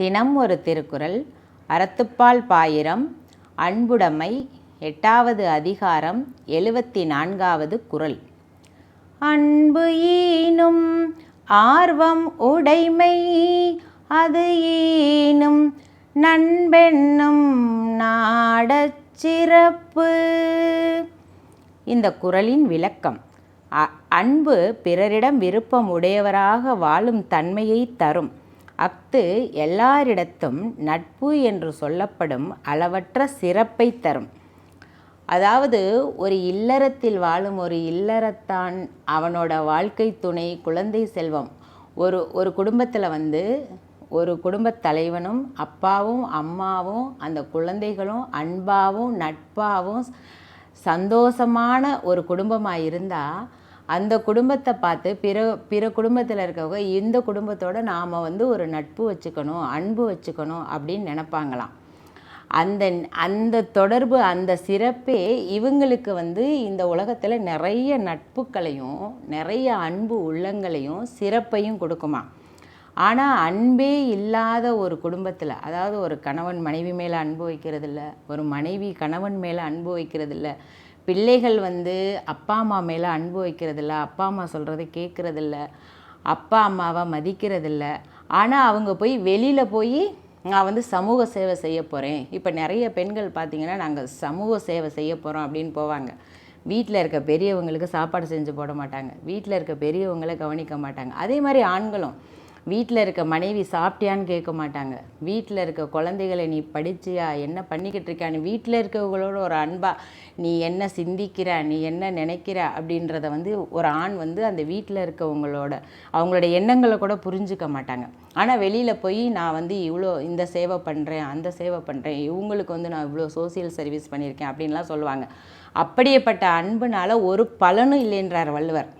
தினம் ஒரு திருக்குறள் அறத்துப்பால் பாயிரம் அன்புடைமை எட்டாவது அதிகாரம் எழுவத்தி நான்காவது குறள். அன்பு ஈனும் ஆர்வம் உடைமை அது ஈனும் நண்பென்னும் நாடச் சிறப்பு. இந்த குறளின் விளக்கம் அன்பு பிறரிடம் விருப்பம் உடையவராக வாழும் தன்மையை தரும். அஃது எல்லாரிடத்தும் நட்பு என்று சொல்லப்படும் அளவற்ற சிறப்பை தரும். அதாவது ஒரு இல்லறத்தில் வாழும் ஒரு இல்லறத்தான் அவனோட வாழ்க்கை துணை குழந்தை செல்வம். ஒரு ஒரு குடும்பத்தில் வந்து ஒரு குடும்பத் தலைவனும் அப்பாவும் அம்மாவும் அந்த குழந்தைகளும் அன்பாவும் நட்பாவும் சந்தோஷமான ஒரு குடும்பமாக இருந்தால் அந்த குடும்பத்தை பார்த்து பிற பிற குடும்பத்தில் இருக்கவங்க இந்த குடும்பத்தோட நாம் வந்து ஒரு நட்பு வச்சுக்கணும் அன்பு வச்சுக்கணும் அப்படின்னு நினைப்பாங்களாம். அந்த அந்த தொடர்பு அந்த சிறப்பே இவங்களுக்கு வந்து இந்த உலகத்தில் நிறைய நட்புகளையும் நிறைய அன்பு உள்ளங்களையும் சிறப்பையும் கொடுக்குமா. ஆனால் அன்பே இல்லாத ஒரு குடும்பத்தில் அதாவது ஒரு கணவன் மனைவி மேலே அன்பு வைக்கிறதில்ல ஒரு மனைவி கணவன் மேலே அன்பு வைக்கிறதில்ல பிள்ளைகள் வந்து அப்பா அம்மா மேலே அன்பு வைக்கிறதில்ல அப்பா அம்மா சொல்கிறத கேட்குறதில்ல அப்பா அம்மாவை மதிக்கிறதில்ல. ஆனால் அவங்க போய் வெளியில் போய் நான் வந்து சமூக சேவை செய்ய போகிறேன் இப்போ நிறைய பெண்கள் பார்த்திங்கன்னா நாங்கள் சமூக சேவை செய்ய போகிறோம் அப்படின்னு போவாங்க. வீட்டில் இருக்க பெரியவங்களுக்கு சாப்பாடு செஞ்சு போட மாட்டாங்க. வீட்டில் இருக்க பெரியவங்களை கவனிக்க மாட்டாங்க. அதே மாதிரி ஆண்களும் வீட்டில் இருக்க மனைவி சாப்பிட்டியான்னு கேட்க மாட்டாங்க. வீட்டில் இருக்க குழந்தைகளை நீ படிச்சியா? என்ன பண்ணிக்கிட்டு இருக்கான்னு வீட்டில் இருக்கவங்களோட ஒரு அன்பா நீ என்ன சிந்திக்கிற? நீ என்ன நினைக்கிற? அப்படின்றத வந்து ஒரு ஆண் வந்து அந்த வீட்டில் இருக்கவங்களோட அவங்களோட எண்ணங்களை கூட புரிஞ்சுக்க மாட்டாங்க. ஆனால் வெளியில் போய் நான் வந்து இவ்வளோ இந்த சேவை பண்ணுறேன் அந்த சேவை பண்ணுறேன் இவங்களுக்கு வந்து நான் இவ்வளோ சோசியல் சர்வீஸ் பண்ணியிருக்கேன் அப்படின்லாம் சொல்லுவாங்க. அப்படியேப்பட்ட அன்புனால ஒரு பலனும் இல்லைன்றார் வள்ளுவர்.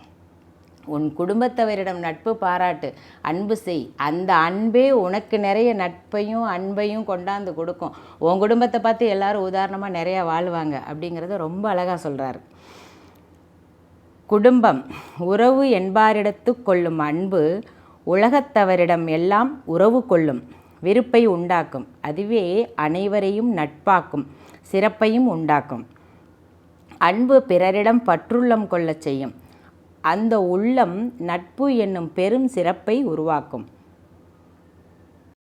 உன் குடும்பத்தவரிடம் நட்பு பாராட்டு அன்பு செய். அந்த அன்பே உனக்கு நிறைய நட்பையும் அன்பையும் கொண்டாந்து கொடுக்கும். உன் குடும்பத்தை பார்த்து எல்லாரும் உதாரணமாக நிறையா வாழ்வாங்க அப்படிங்கிறத ரொம்ப அழகாக சொல்கிறாரு குடும்பம் உறவு என்பாரிடத்து கொள்ளும் அன்பு உலகத்தவரிடம் எல்லாம் உறவு கொள்ளும் விருப்பை உண்டாக்கும். அதுவே அனைவரையும் நட்பாக்கும் சிறப்பையும் உண்டாக்கும். அன்பு பிறரிடம் பற்றுள்ளம் கொள்ளச் செய்யும். அந்த உள்ளம் நட்பு என்னும் பெரும் சிறப்பை உருவாக்கும்.